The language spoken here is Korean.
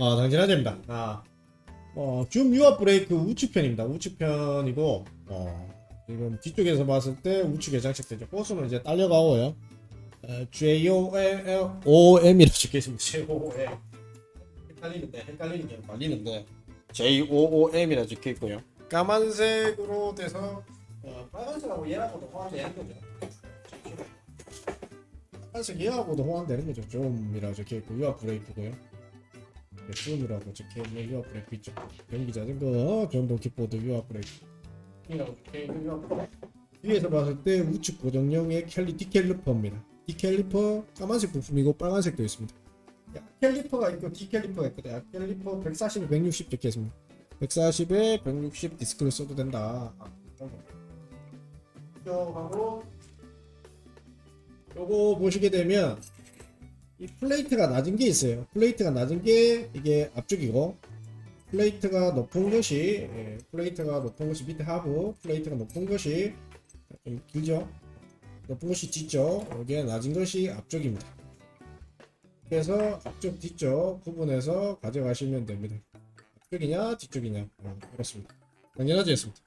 어, 당진화제입니다. 아, 어, 줌 유압 브레이크 우측편입니다. 우측편이고, 어, 지금 뒤쪽에서 봤을 때 우측에 장착되죠. 호스는 이제 딸려가고요. 어, J-O-M-이라고 적혀있습니다. J-O-M. 헷갈리는데, 헷갈리는 게 말리는데, J-O-O-M이라 적혀있고요. 까만색으로 돼서, 어, 빨간색하고 얘하고도 호환되는 거죠. 빨간색 얘하고도 호환되는 거죠. 좀이라 적혀있고, 유압 브레이크고요. 줌이라고 적혀있는 유압 브레이크 있죠. 변기 자전거, 전동 킥보드 유압 브레이크. 이라고 적혀있는 유압 브레이크. 위에서 봤을 때 우측 고정형의 캘리 디캘리퍼입니다. 디캘리퍼 까만색 부품이고 빨간색도 있습니다. 캘리퍼가 있고 디캘리퍼가 있거든 요. 캘리퍼 140, 160 적혀 있습니다. 140에 160 디스크를 써도 된다. 하고 요거 보시게 되면 이 플레이트가 낮은 게 있어요. 플레이트가 낮은 게 이게 앞쪽이고 플레이트가 높은 것이 예, 플레이트가 높은 것이 밑에 하부 플레이트가 높은 것이 좀 길죠. 높은 것이 뒤쪽 여기에 낮은 것이 앞쪽입니다. 그래서 앞쪽 뒤쪽 구분해서 가져가시면 됩니다. 앞쪽이냐 뒤쪽이냐 어, 그렇습니다. 당연하지였습니다.